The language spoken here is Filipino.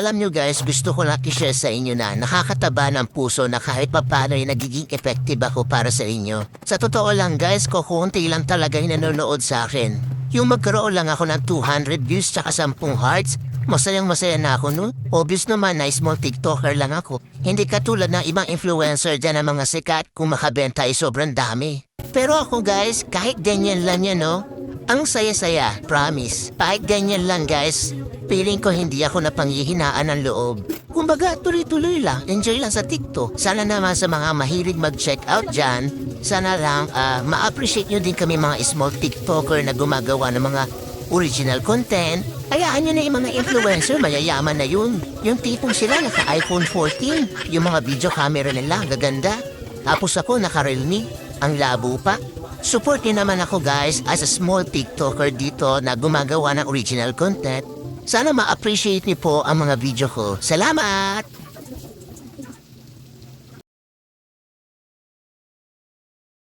Alam nyo guys, gusto ko lang i-share sa inyo na nakakataba ng puso na kahit papano ay nagiging effective ako para sa inyo. Sa totoo lang guys, kukunti lang talaga yung nanonood sa akin. Yung magkaroon lang ako ng 200 views tsaka 10 hearts, masayang masaya na ako nun. Obvious naman na small TikToker lang ako. Hindi katulad ng ibang influencer dyan ng mga sikat kung makabenta ay sobrang dami. Pero ako guys, kahit ganyan lang yan no, ang saya-saya, promise. Kahit ganyan lang guys, feeling ko hindi ako napanghihinaan ng loob. Kumbaga, tuloy-tuloy lang. Enjoy lang sa TikTok. Sana naman sa mga mahilig mag-check out dyan, sana lang ah, ma-appreciate nyo din kami mga small TikToker na gumagawa ng mga original content. Hayaan nyo na yung mga influencer, mayayaman na yun. Yung tipong sila naka-iPhone 14, yung mga video camera nila, gaganda. Tapos ako naka-Realme, ang labo pa. Support niyo naman ako guys as a small TikToker dito na gumagawa ng original content. Sana ma-appreciate niyo po ang mga video ko. Salamat!